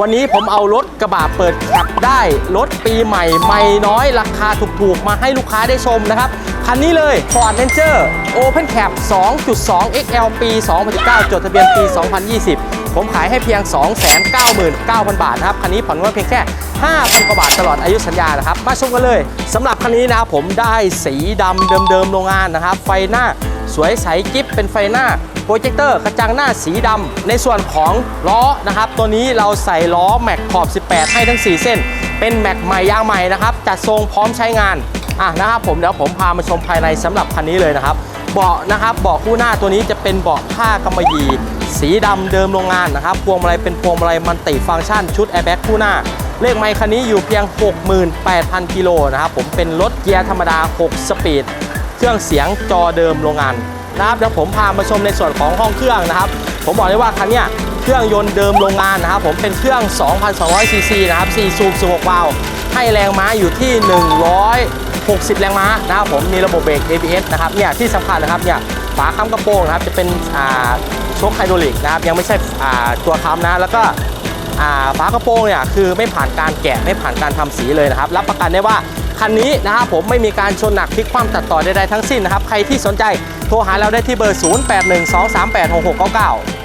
วันนี้ผมเอารถกระบะเปิดขับได้ รถปีใหม่ไม่น้อยราคาถูกๆ มาให้ลูกค้าได้ชมนะครับ คันนี้เลย Ford Ranger Open Cab 2.2 XL ปี 2019 จดทะเบียนปี 2020 ผมขายให้เพียง 299,000 บาทนะครับ คันนี้ผ่อนงวดเพียงแค่ 5,000 กว่าบาทตลอดอายุสัญญานะครับ มาชมกันเลยสำหรับคันนี้นะครับผมได้สีดำเดิมๆโรงงานนะครับ ไฟหน้าสวยใสกิ๊บเป็นไฟหน้าโปรเจคเตอร์กระจังหน้าสีดำในส่วนของล้อนะครับ ตัวนี้เราใส่ล้อแม็กขอบ 18 ให้ทั้ง 4 เส้น เป็นแม็กใหม่ยางใหม่นะครับจัดทรงพร้อมใช้งานอะนะครับผมเดี๋ยวผมพามาชมภายในสำหรับคันนี้เลยนะครับ เบาะนะครับเบาะคู่หน้าตัวนี้จะเป็นเบาะผ้ากำมะหยี่สีดำเดิมโรงงานนะครับพวงมาลัยเป็นพวงมาลัยมันติฟังก์ชันชุดแอร์แบ็กคู่หน้า เลขไมค์คันนี้อยู่เพียง 68,000 กิโลนะครับผมเป็นรถเกียร์ธรรมดา 6 สปีด เครื่องเสียงจอเดิมโรงงานนะครับเดี๋ยวผมพามาชมในส่วนของห้องเครื่องนะครับ ผมบอกเลยว่าคันเนี้ยเครื่องยนต์เดิมโรงงานนะครับผมเป็นเครื่อง 2,200ซีซีนะครับ4สูบ16วาล์ว ให้แรงม้าอยู่ที่ 160 แรงม้านะครับผมมีระบบเบรก ABS นะครับเนี่ยที่สำคัญนะครับเนี่ยฝาค้ำกระโปรงนะครับจะเป็นอ่าโชคไฮดรอลิกนะครับยังไม่ใช่อ่าตัวค้ำนะแล้วก็อ่าฝากระโปรงเนี่ยคือไม่ผ่านการแกะไม่ผ่านการทำสีเลยนะครับ รับประกันได้ว่าคันนี้นะครับผมไม่มีการชนหนักพลิกคว่ำตัดต่อใดๆทั้งสิ้นนะครับ ใครที่สนใจโทรหาเราได้ที่เบอร์ 0812386699